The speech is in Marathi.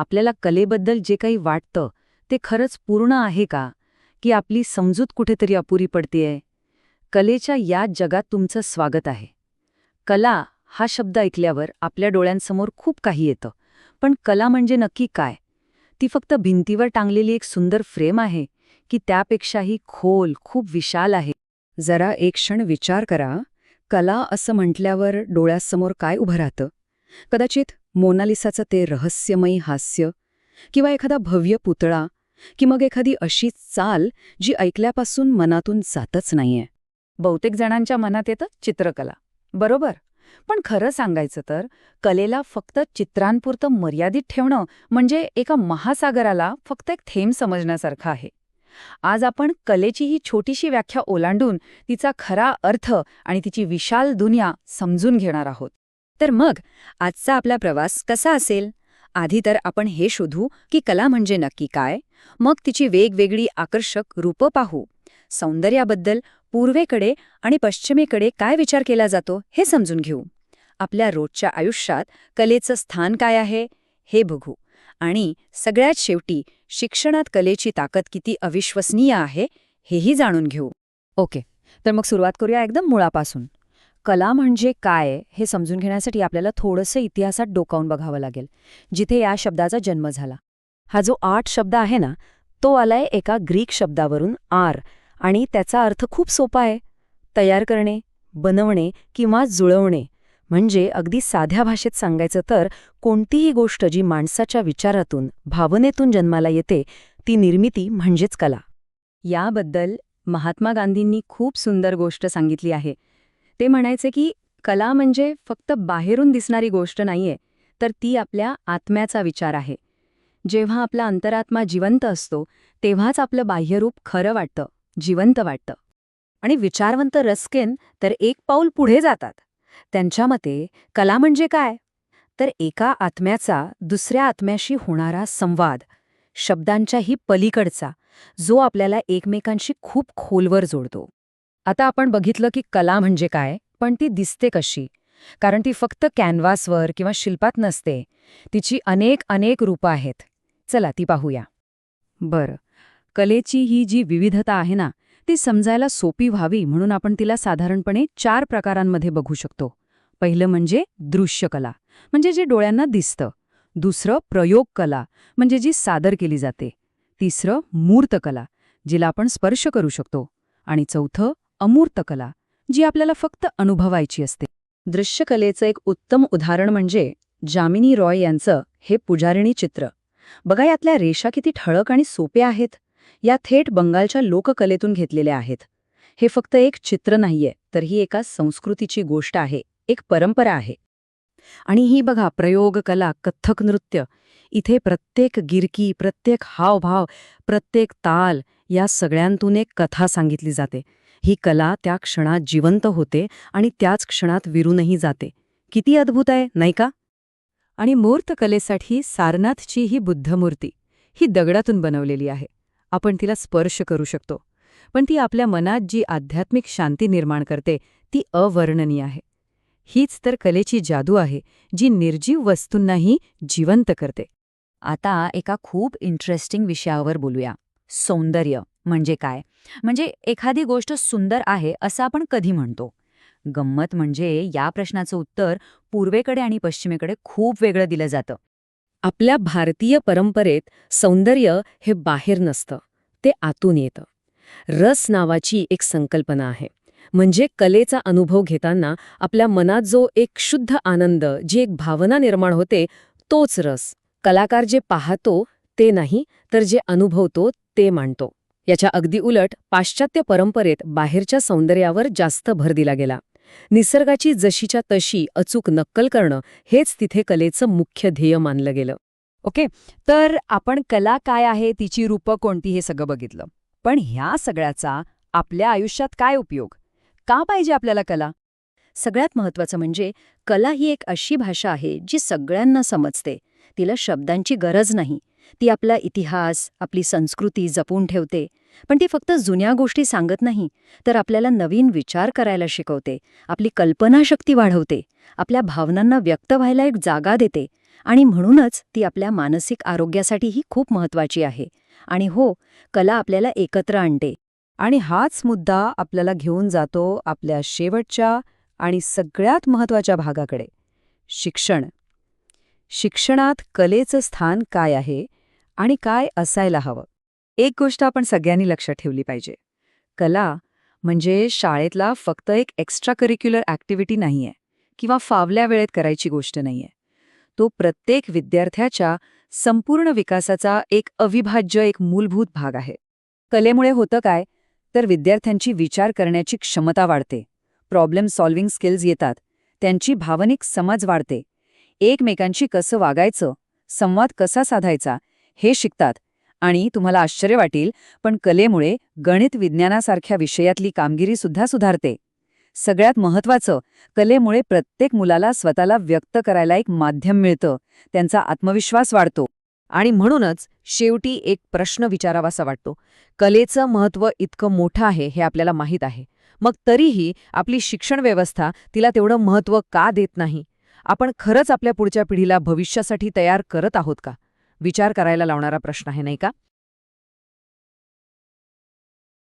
आपल्याला कलेबद्दल जे काही वाटतं ते खरंच पूर्ण आहे का? की आपली समजूत कुठेतरी अपुरी पडतेय? कलेच्या या जगात तुमचं स्वागत आहे. कला हा शब्द ऐकल्यावर आपल्या डोळ्यांसमोर खूप काही येतं. पण कला म्हणजे नक्की काय? ती फक्त भिंतीवर टांगलेली एक सुंदर फ्रेम आहे की त्यापेक्षाही खोल खूप विशाल आहे. जरा एक क्षण विचार करा. कला असं म्हटल्यावर डोळ्यासमोर काय उभं राहतं? कदाचित मोनालिसाचं ते रहस्यमयी हास्य किंवा एखादा भव्य पुतळा की मग एखादी अशी चाल जी ऐकल्यापासून मनातून जातच नाहीये. बहुतेक जणांच्या मनात येतं चित्रकला. बरोबर? पण खरं सांगायचं तर कलेला फक्त चित्रांपुरतं मर्यादित ठेवणं म्हणजे एका महासागराला फक्त एक थेंब समजण्यासारखं आहे. आज आपण कलेची ही छोटीशी व्याख्या ओलांडून तिचा खरा अर्थ आणि तिची विशाल दुनिया समजून घेणार आहोत. तर मग आजचा आपला प्रवास कसा असेल? आधी तर आपण हे शोधू की कला म्हणजे नक्की काय. मग तिची वेगवेगळी आकर्षक रूपं पाहू. सौंदर्याबद्दल पूर्वेकडे आणि पश्चिमेकडे काय विचार केला जातो हे समजून घेऊ. आपल्या रोजच्या आयुष्यात कलेचं स्थान काय आहे हे बघू. आणि सगळ्यात शेवटी शिक्षणात कलेची ताकद किती अविश्वसनीय आहे हेही जाणून घेऊ. ओके तर मग सुरुवात करूया एकदम मुळापासून. कला म्हणजे काय हे समजून घेण्यासाठी आपल्याला थोडंसं इतिहासात डोकावून बघावं लागेल. जिथे या शब्दाचा जन्म झाला. हा जो आर्ट शब्द आहे ना तो आलाय एका ग्रीक शब्दावरून आर आणि त्याचा अर्थ खूप सोपा आहे. तयार करणे बनवणे किंवा जुळवणे म्हणजे अगदी साध्या भाषेत सांगायचं तर कोणतीही गोष्ट जी माणसाच्या विचारातून भावनेतून जन्माला येते ती निर्मिती म्हणजेच कला. याबद्दल महात्मा गांधींनी खूप सुंदर गोष्ट सांगितली आहे. ते म्हणायचे की कला म्हणजे फक्त बाहेरून दिसणारी गोष्ट नाहीये तर ती आपल्या आत्म्याचा विचार आहे. जेव्हा आपला अंतरात्मा जिवंत असतो तेव्हाच आपलं बाह्यरूप खरं वाटतं जिवंत वाटतं. आणि विचारवंत रस्केन तर एक पाऊल पुढे जातात. त्यांच्या मते कला म्हणजे काय? तर एका आत्म्याचा दुसऱ्या आत्म्याशी होणारा संवाद शब्दांच्याही पलीकडचा जो आपल्याला एकमेकांशी खूप खोलवर जोडतो. आता आपण बघितलं की कला म्हणजे काय पण ती दिसते कशी? कारण ती फक्त कॅनव्हासवर किंवा शिल्पात नसते. तिची अनेक अनेक रूपं आहेत. चला ती पाहूया. बरं. कलेची ही जी विविधता आहे ना ती समजायला सोपी व्हावी म्हणून आपण तिला साधारणपणे चार प्रकारांमध्ये बघू शकतो. पहिलं म्हणजे दृश्यकला म्हणजे जे डोळ्यांना दिसतं. दुसरं प्रयोग कला म्हणजे जी सादर केली जाते. तिसरं मूर्तकला जिला आपण स्पर्श करू शकतो. आणि चौथं अमूर्त कला जी आपल्याला फक्त अनुभवायची असते. दृश्यकलेचं एक उत्तम उदाहरण म्हणजे जामिनी रॉय यांचं हे पुजारिणी चित्र. बघा यातल्या रेषा किती ठळक आणि सोपे आहेत. या थेट बंगालच्या लोककलेतून घेतलेल्या आहेत. हे फक्त एक चित्र नाहीये तर ही एका संस्कृतीची गोष्ट आहे एक परंपरा आहे. आणि ही बघा प्रयोग कला कथ्थक नृत्य. इथे प्रत्येक गिरकी प्रत्येक हावभाव प्रत्येक ताल या सगळ्यांतून एक कथा सांगितली जाते. ही कला त्या क्षणात जिवंत होते आणि त्याच क्षणात विरूनही जाते. किती अद्भुत आहे नाही का? आणि मूर्तकलेसाठी सारनाथची ही बुद्धमूर्ती ही दगडातून बनवलेली आहे. आपण तिला स्पर्श करू शकतो. पण ती आपल्या मनात जी आध्यात्मिक शांती निर्माण करते ती अवर्णनीय आहे. हीच तर कलेची जादू आहे जी निर्जीव वस्तूंनाही जिवंत करते. आता एका खूप इंटरेस्टिंग विषयावर बोलूया. सौंदर्य म्हणजे काय? म्हणजे एखादी गोष्ट सुंदर आहे असं आपण कधी म्हणतो. गंमत म्हणजे या प्रश्नाचं उत्तर पूर्वेकडे आणि पश्चिमेकडे खूप वेगळं दिलं जातं. आपल्या भारतीय परंपरेत सौंदर्य हे बाहेर नसतं ते आतून येतं. रस नावाची एक संकल्पना आहे. म्हणजे कलेचा अनुभव घेताना आपल्या मनात जो एक शुद्ध आनंद जी एक भावना निर्माण होते तोच रस. कलाकार जे पाहतो ते नाही तर जे अनुभवतो ते मांडतो. याच्या अगदी उलट पाश्चात्य परंपरेत बाहेरच्या सौंदर्यावर जास्त भर दिला गेला. निसर्गाची जशीच्या तशी अचूक नक्कल करणं हेच तिथे कलेचं मुख्य ध्येय मानलं गेलं. ओके? तर आपण कला काय आहे? तिची रूपं कोणती हे सगळं बघितलं. पण ह्या सगळ्याचा आपल्या आयुष्यात काय उपयोग? का पाहिजे आपल्याला कला? सगळ्यात महत्वाचं म्हणजे कला ही एक अशी भाषा आहे जी सगळ्यांना समजते. तिला शब्दांची गरज नाही. ती आपला इतिहास आपली संस्कृती जपून ठेवते. पण ती फक्त जुन्या गोष्टी सांगत नाही तर आपल्याला नवीन विचार करायला शिकवते आपली कल्पनाशक्ती वाढवते आपल्या भावनांना व्यक्त व्हायला एक जागा देते आणि म्हणूनच ती आपल्या मानसिक आरोग्यासाठीही खूप महत्वाची आहे. आणि हो कला आपल्याला एकत्र आणते. आणि हाच मुद्दा आपल्याला घेऊन जातो आपल्या शेवटच्या आणि सगळ्यात महत्त्वाच्या भागाकडे. शिक्षण. शिक्षणात कलेचं स्थान काय आहे? आणि काय असायला हवं? एक गोष्ट आपण सगळ्यांनी लक्षात ठेवली पाहिजे. कला म्हणजे शाळेतला फक्त एक एक्स्ट्रा करिक्युलर ॲक्टिव्हिटी नाहीये किंवा फावल्या वेळेत करायची गोष्ट नाहीये. तो प्रत्येक विद्यार्थ्याच्या संपूर्ण विकासाचा एक अविभाज्य एक मूलभूत भाग आहे. कलेमुळे होतं काय? तर विद्यार्थ्यांची विचार करण्याची क्षमता वाढते. प्रॉब्लेम सॉल्व्हिंग स्किल्स येतात. त्यांची भावनिक समज वाढते. एकमेकांशी कसं वागायचं? संवाद कसा साधायचा? हे शिकतात. आणि तुम्हाला आश्चर्य वाटेल पण कलेमुळे गणित विज्ञानासारख्या विषयातली कामगिरी सुद्धा सुधारते. सगळ्यात महत्वाचं कलेमुळे प्रत्येक मुलाला स्वतःला व्यक्त करायला एक माध्यम मिळतं त्यांचा आत्मविश्वास वाढतो. आणि म्हणूनच शेवटी एक प्रश्न विचारावासा वाटतो. कलेचं महत्त्व इतकं मोठं आहे हे आपल्याला माहीत आहे. मग तरीही आपली शिक्षण व्यवस्था तिला तेवढं महत्त्व का देत नाही? आपण खरंच आपल्या पुढच्या पिढीला भविष्यासाठी तयार करत आहोत का? विचार करायला लावणारा प्रश्न आहे नाही का?